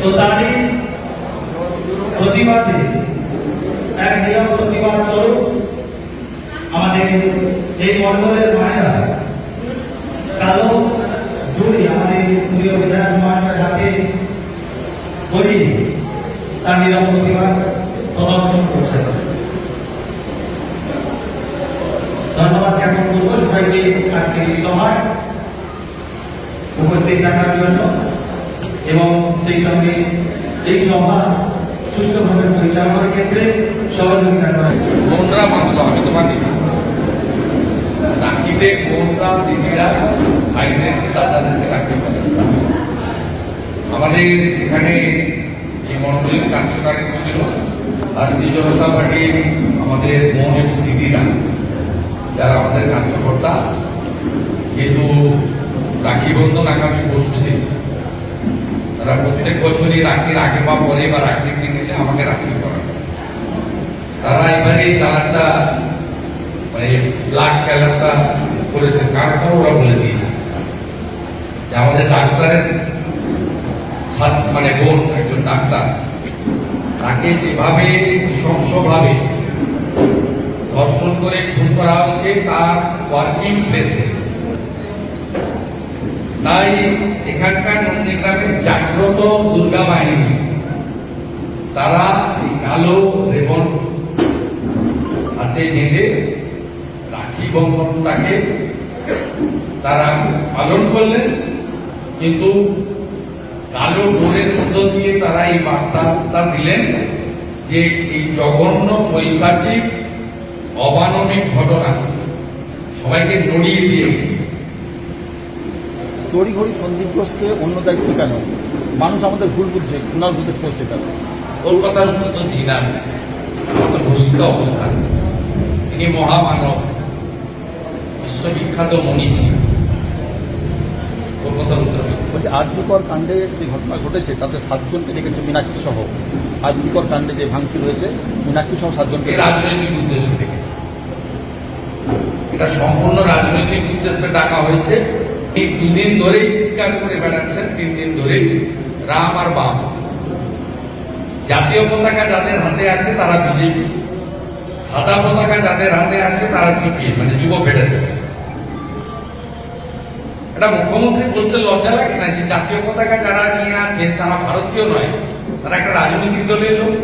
তো তারই প্রতিবাদে এক নিয়ম প্রতিবাদ স্বরূপ আমাদের এই মন্ডলের মায়েরা কালো দূরে আমাদের প্রিয় বিধায়ক মহাশয় হাতে বলি তার নিয়ম প্রতিবাদ প্রদর্শন করছে। ধন্যবাদ জ্ঞাপন করব সবাইকে আজকে এই সময় উপস্থিত থাকার জন্য। এবং সেই সঙ্গে এই সভা সুস্থভাবে পরিচালনার ক্ষেত্রে সহযোগিতা করা মানলো আমি তো মানি না রাখিতে বোনরা দিদিরা ভাইদেরকে দাদাদেরকে রাখতে পারে। আমাদের এখানে এই মন্ডলীর কার্যকারিতা ছিল, ভারতীয় জনতা পার্টির আমাদের বোন এবং দিদিরা, যারা আমাদের কার্যকর্তা যেহেতু রাখি বন্ধন আগামী পরশু দিন তারা প্রত্যেক বছরই রাখির আগে বা পরে বা রাখির দিন আমাকে রাখি তারা এবারে মানে ব্লাড খেলাটা করেছেন। কারণ ওরা বলে দিয়েছে? যে আমাদের ডাক্তারের মানে বোন, একজন ডাক্তার, তাকে যেভাবে নৃশংসভাবে ধর্ষণ করে খুন করা হয়েছে, তার ওয়ার্কিং প্লেসে তাই এখানকার নন্দীগ্রামের জাগ্রত দুর্গা বাহিনী। তারা এই কালো রেবন হাতে বেঁধে রাখি বন্ধনটাকে তারা পালন করলেন, কিন্তু কালো ডোরের মধ্য দিয়ে তারা এই বার্তাটা দিলেন যে এই জঘন্য পৈশাচিক অমানবিক ঘটনা সবাইকে নড়িয়ে দিয়ে গেছে তড়িঘড়ি সন্দীপ ঘোষকে অন্য দায়িত্ব কেন? মানুষ আমাদের ভুল বুঝছে কুণাল ঘোষের কেন কলকাতার মতো দিলাম ঘোষিত অবস্থান তিনি মহামানব বিশ্ববিখ্যাত মনীষী। কলকাতার উত্তরে বলছি আরজিকর কাণ্ডে যে ঘটনা ঘটেছে তাতে সাতজনকে ডেকেছে মীনাক্ষী সহ। আরজিকর কাণ্ডে যে ভাঙচুর হয়েছে মীনাক্ষী সহ সাতজনকে রাজনৈতিক উদ্দেশ্যে ডেকেছে এটা সম্পূর্ণ রাজনৈতিক উদ্দেশ্যে ডাকা হয়েছে। এই দুদিন ধরেই চিৎকার করে বেড়াচ্ছেন তিন দিন ধরেই। রাম আর বাম। জাতীয় পতাকা যাদের হাতে আছে, তারা বিজেপি। সাদা পতাকা যাদের হাতে আছে, তারা সিপিএম মানে যুব ফেডারেশন। এটা মুখ্যমন্ত্রী বলতে লজ্জা লাগে না যে জাতীয় পতাকা যারা নিয়ে আছে, তারা ভারতীয় নয়, তারা একটা রাজনৈতিক দলের লোক।